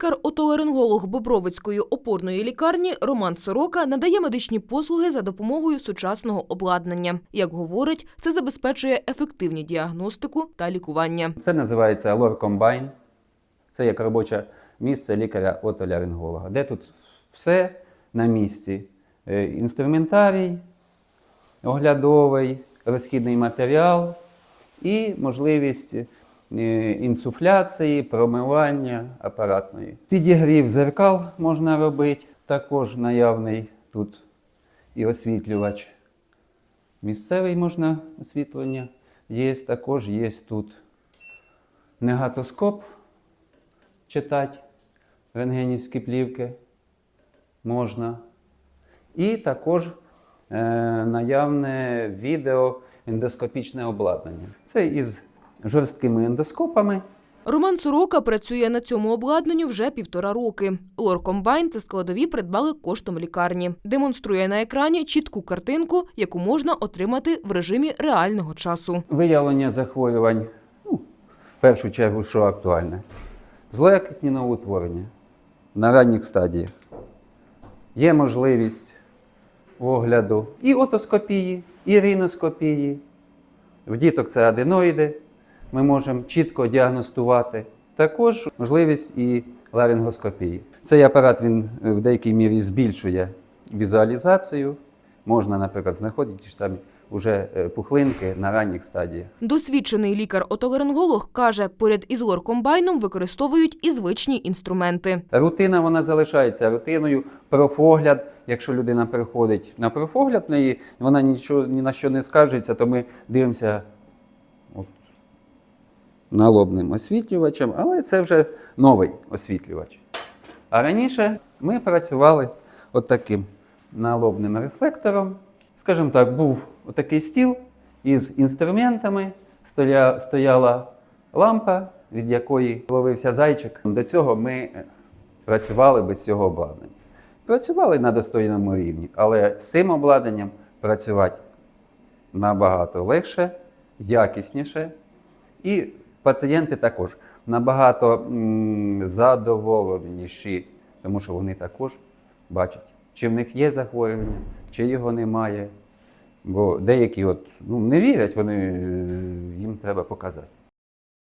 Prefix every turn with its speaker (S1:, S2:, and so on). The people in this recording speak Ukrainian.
S1: Лікар-отоларинголог Бобровицької опорної лікарні Роман Сорока надає медичні послуги за допомогою сучасного обладнання. Як говорить, це забезпечує ефективні діагностику та лікування.
S2: Це називається лор комбайн. Це як робоче місце лікаря-отоляринголога, де тут все на місці. Е, Інструментарій, оглядовий, розхідний матеріал і можливість інсуфляції, промивання апаратної. Підігрів дзеркал можна робити, також наявний тут і освітлювач. Місцевий можна освітлення. Є також є тут негатоскоп читати, рентгенівські плівки можна. І також е, наявне відеоендоскопічне обладнання. Це із жорсткими ендоскопами.
S1: Роман Сорока працює на цьому обладнанню вже півтора роки. Лоркомбайн це складові придбали коштом лікарні. Демонструє на екрані чітку картинку, яку можна отримати в режимі реального часу.
S2: Виявлення захворювань, ну, в першу чергу, що актуальне, злоякісні новоутворення на ранніх стадіях. Є можливість огляду і отоскопії, і ріноскопії. В діток це аденоїди. Ми можемо чітко діагностувати. Також можливість і ларингоскопії. Цей апарат він е, в деякій мірі збільшує візуалізацію. Можна, наприклад, знаходити ті ж самі уже е, пухлинки на ранніх стадіях.
S1: Досвідчений лікар-отоларинголог каже, поряд із лоркомбайном використовують і звичні інструменти.
S2: Рутина вона залишається рутиною. Профогляд, якщо людина приходить на профогляд, неї вона нічого ні на що не скаржиться, то ми дивимося налобним освітлювачем, але це вже новий освітлювач. А раніше ми працювали от налобним рефлектором. Скажімо так, був отакий стіл із інструментами, стояла лампа, від якої ловився зайчик. До цього ми е, працювали без цього обладнання. Працювали на достойному рівні, але з цим обладнанням працювати набагато легше, якісніше. І пацієнти також набагато задоволеніші, тому що вони також бачать, чи в них є захворювання, чи його немає. Бо деякі от, ну, не вірять, вони, е, їм треба показати.